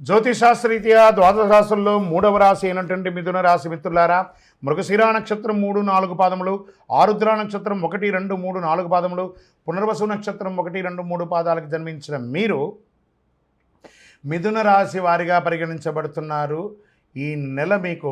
జ్యోతిషాస్త్రరీత్యా ద్వాదశ రాశుల్లో మూడవ రాశి అయినటువంటి మిథున రాశి మిత్రులారా మృగశిరా నక్షత్రం మూడు నాలుగు పాదములు ఆరుద్ర నక్షత్రం ఒకటి రెండు మూడు నాలుగు పాదములు పునర్వసు నక్షత్రం ఒకటి రెండు మూడు పాదాలకు జన్మించిన మీరు మిథున రాశి వారిగా పరిగణించబడుతున్నారు. ఈ నెల మీకు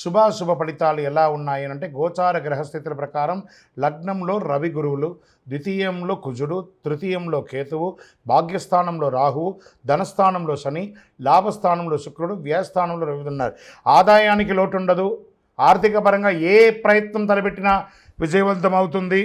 శుభాశుభ ఫలితాలు ఎలా ఉన్నాయి అంటే గోచార గ్రహస్థితుల ప్రకారం లగ్నంలో రవి గురువులు ద్వితీయంలో కుజుడు తృతీయంలో కేతువు భాగ్యస్థానంలో రాహువు ధనస్థానంలో శని లాభస్థానంలో శుక్రుడు వ్యయస్థానంలో రవి ఉన్నారు. ఆదాయానికి లోటు ఉండదు ఆర్థిక పరంగా ఏ ప్రయత్నం తలపెట్టినా విజయవంతం అవుతుంది.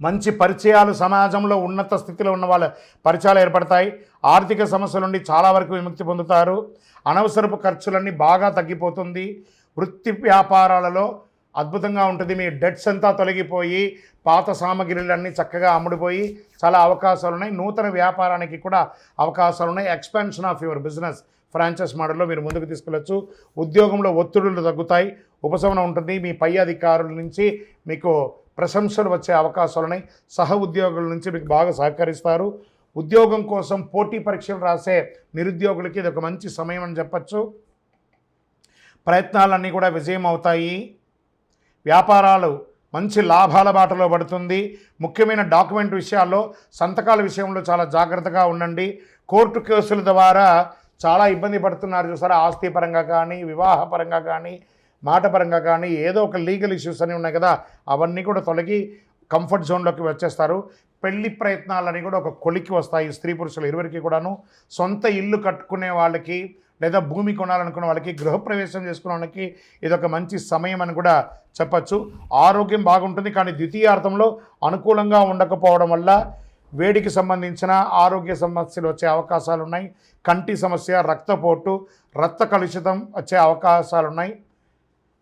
మంచి పరిచయాలు సమాజంలో ఉన్నత స్థితిలో ఉన్న వాళ్ళ పరిచయాలు ఏర్పడతాయి. ఆర్థిక సమస్యల నుండి చాలా వరకు విముక్తి పొందుతారు. అనవసరపు ఖర్చులన్నీ బాగా తగ్గిపోతుంది. వృత్తి వ్యాపారాలలో అద్భుతంగా ఉంటుంది. మీ డెట్స్ అంతా తొలగిపోయి పాత సామగ్రిలన్నీ చక్కగా అమ్ముడుపోయి చాలా అవకాశాలు ఉన్నాయి. నూతన వ్యాపారానికి కూడా అవకాశాలు ఉన్నాయి. Expansion of your business franchise మోడల్లో మీరు ముందుకు తీసుకెళ్ళచ్చు. ఉద్యోగంలో ఒత్తిడులు తగ్గుతాయి. ఉపశమనం ఉంటుంది. మీ పై అధికారుల నుంచి మీకు ప్రశంసలు వచ్చే అవకాశాలున్నాయి. సహ ఉద్యోగుల నుంచి మీకు బాగా సహకరిస్తారు. ఉద్యోగం కోసం పోటీ పరీక్షలు రాసే నిరుద్యోగులకి ఇది ఒక మంచి సమయం అని చెప్పచ్చు. ప్రయత్నాలన్నీ కూడా విజయం అవుతాయి. వ్యాపారాలు మంచి లాభాల బాటలో పడుతుంది. ముఖ్యమైన డాక్యుమెంట్ విషయాల్లో సంతకాల విషయంలో చాలా జాగ్రత్తగా ఉండండి. కోర్టు కేసుల ద్వారా చాలా ఇబ్బంది పడుతున్నారు చూసారా? ఆస్తి పరంగా కానీ వివాహ పరంగా కానీ మాట పరంగా కానీ ఏదో ఒక లీగల్ ఇష్యూస్ అని ఉన్నాయి కదా అవన్నీ కూడా తొలగి కంఫర్ట్ జోన్లోకి వచ్చేస్తారు. పెళ్ళి ప్రయత్నాలని కూడా ఒక కొలికి వస్తాయి స్త్రీ పురుషులు ఇరువురికి కూడాను. సొంత ఇల్లు కట్టుకునే వాళ్ళకి లేదా భూమి కొనాలనుకున్న వాళ్ళకి గృహప్రవేశం చేసుకున్న వాళ్ళకి ఇది ఒక మంచి సమయం అని కూడా చెప్పచ్చు. ఆరోగ్యం బాగుంటుంది కానీ ద్వితీయార్థంలో అనుకూలంగా ఉండకపోవడం వల్ల వేడికి సంబంధించిన ఆరోగ్య సమస్యలు వచ్చే అవకాశాలు ఉన్నాయి కంటి సమస్య రక్తపోటు రక్త కలుషితం వచ్చే అవకాశాలు ఉన్నాయి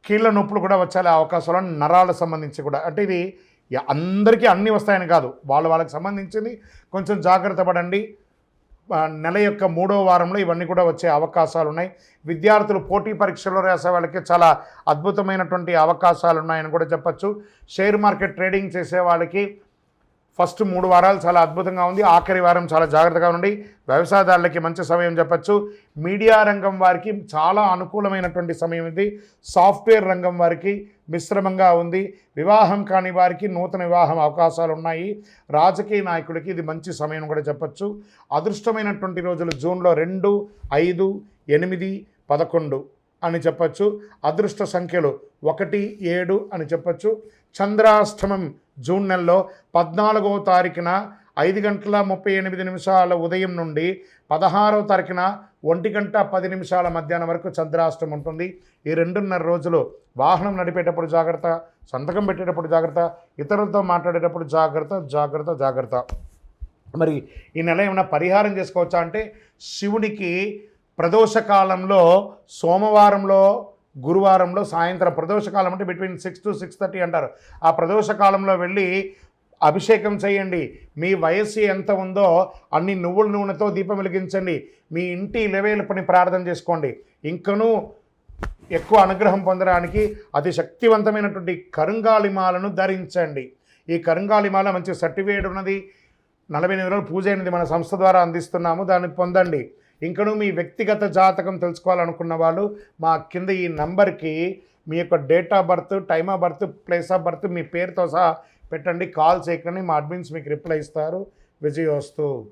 కీళ్ళ నొప్పులు కూడా వచ్చే అవకాశాలు నరాలకు సంబంధించి కూడా. అంటే ఇది అందరికీ అన్నీ వస్తాయని కాదు. వాళ్ళ వాళ్ళకి సంబంధించింది కొంచెం జాగ్రత్త పడండి. నెల యొక్క మూడో వారంలో ఇవన్నీ కూడా వచ్చే అవకాశాలు ఉన్నాయి. విద్యార్థులు పోటీ పరీక్షల్లో రాసే వాళ్ళకి చాలా అద్భుతమైనటువంటి అవకాశాలు ఉన్నాయని కూడా చెప్పచ్చు. షేర్ మార్కెట్ ట్రేడింగ్ చేసే వాళ్ళకి ఫస్ట్ మూడు వారాలు చాలా అద్భుతంగా ఉంది. ఆఖరి వారం చాలా జాగ్రత్తగా ఉండి వ్యవసాయదారులకి మంచి సమయం చెప్పచ్చు. మీడియా రంగం వారికి చాలా అనుకూలమైనటువంటి సమయం ఇది. సాఫ్ట్వేర్ రంగం వారికి మిశ్రమంగా ఉంది. వివాహం కాని వారికి నూతన వివాహం అవకాశాలు ఉన్నాయి. రాజకీయ నాయకుడికి ఇది మంచి సమయం కూడా చెప్పచ్చు. అదృష్టమైనటువంటి రోజులు జూన్లో రెండు ఐదు ఎనిమిది పదకొండు. అని చెప్పచ్చు. అదృష్ట సంఖ్యలు ఒకటి ఏడు అని చెప్పచ్చు. చంద్రాష్టమం జూన్ నెలలో పద్నాలుగవ తారీఖున ఐదు గంటల ముప్పై ఎనిమిది నిమిషాల ఉదయం నుండి పదహారవ తారీఖున ఒంటి గంట పది నిమిషాల మధ్యాహ్నం వరకు చంద్రాష్టం ఉంటుంది. ఈ రెండున్నర రోజులు వాహనం నడిపేటప్పుడు జాగ్రత్త సంతకం పెట్టేటప్పుడు జాగ్రత్త ఇతరులతో మాట్లాడేటప్పుడు జాగ్రత్త జాగ్రత్త జాగ్రత్త. మరి ఈ నెల ఏమైనా పరిహారం చేసుకోవచ్చా అంటే శివునికి ప్రదోషకాలంలో సోమవారంలో గురువారంలో సాయంత్రం ప్రదోషకాలం అంటే between six to six thirty అంటారు. ఆ ప్రదోషకాలంలో వెళ్ళి అభిషేకం చేయండి. మీ వయస్సు ఎంత ఉందో అన్ని నువ్వుల నూనెతో దీపం వెలిగించండి. మీ ఇంటి ఇలవేలుపని ప్రార్థన చేసుకోండి. ఇంకనూ ఎక్కువ అనుగ్రహం పొందడానికి అతి శక్తివంతమైనటువంటి కరుంగాళిమాలను ధరించండి. ఈ కరుంగాళిమాల మంచి సర్టిఫికేట్ ఉన్నది. నలభై ఎనిమిది రోజులు పూజ అయినది మన సంస్థ ద్వారా అందిస్తున్నాము. దాన్ని పొందండి. ఇంకను మీ వ్యక్తిగత జాతకం తెలుసుకోవాలనుకున్న వాళ్ళు మా కింద ఈ నంబర్కి మీ యొక్క date of birth time of birth place of birth మీ పేరుతో సహా పెట్టండి. కాల్ చేయకండి. మా అడ్మిన్స్ మీకు రిప్లై ఇస్తారు. విజయోస్తు